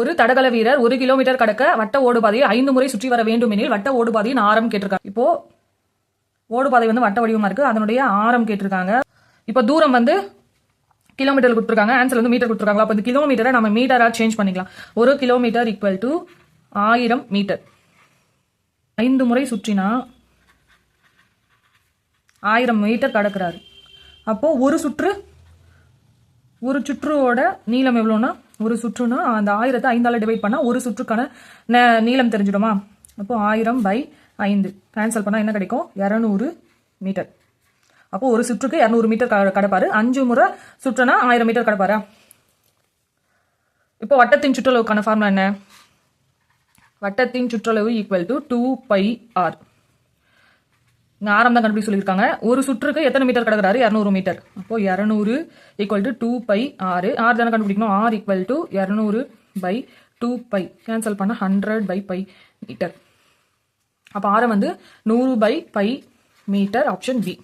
ஒரு தடகள வீரர் ஒரு கிலோமீட்டர் கடக்க வட்ட ஓடுபாதையை ஐந்து முறை சுற்றி வர வேண்டும் எனில் வட்ட ஓடுபாதையின் ஆரம் கேட்டிருக்காங்க. இப்போ ஓடுபாதை வந்து வட்ட வடிவமா இருக்கு. அதனுடைய ஆரம் கேட்டிருக்காங்க. இப்போ தூரம் வந்து கிலோமீட்டர் கொடுத்துருக்காங்க. ஆன்சர் வந்து மீட்டர் கொடுத்துருக்காங்க. அப்போ இந்த கிலோமீட்டரை நம்ம மீட்டரா சேஞ்ச் பண்ணிக்கலாம். ஒரு கிலோமீட்டர் ஈக்குவல் டு ஆயிரம் மீட்டர் ஐந்து முறை சுற்றினா ஆயிரம் மீட்டர் கடக்கிறாரு. அப்போ ஒரு சுற்று ஒரு சுற்றுவோட நீளம் எவ்வளோன்னா ஒரு சுற்றுனா அந்த ஆயிரத்தை ஐந்தால் டிவைட் பண்ணால் ஒரு சுற்றுக்கான ந- நீளம் தெரிஞ்சிடுமா? அப்போது ஆயிரம் பை ஐந்து. கேன்சல் பண்ணால் என்ன கிடைக்கும்? இரநூறு மீட்டர் அப்போது ஒரு சுற்றுக்கு இரநூறு மீட்டர் க- கடப்பாரு. அஞ்சு முறை சுற்றுனா ஆயிரம் மீட்டர் கடப்பாரா? இப்போ வட்டத்தின் சுற்றளவுக்கான ஃபார்முலா என்ன? வட்டத்தின் சுற்றளவு equal to two pi R ஆரம் தான் கண்டுபிடி சொல்லியிருக்காங்க. ஒரு சுற்றுக்கு எத்தனை மீட்டர் கிடக்கிறாரு? இரநூறு மீட்டர். அப்போ இரநூறு ஈக்குவல் டு டூ பை ஆறு ஆறு தானே கண்டுபிடிக்கணும்? ஆர் ஈக்குவல் டு இரநூறு பை டூ பை கேன்சல் பண்ண ஹண்ட்ரட் பை பை மீட்டர் அப்போ ஆரம் வந்து நூறு pi pi metre option B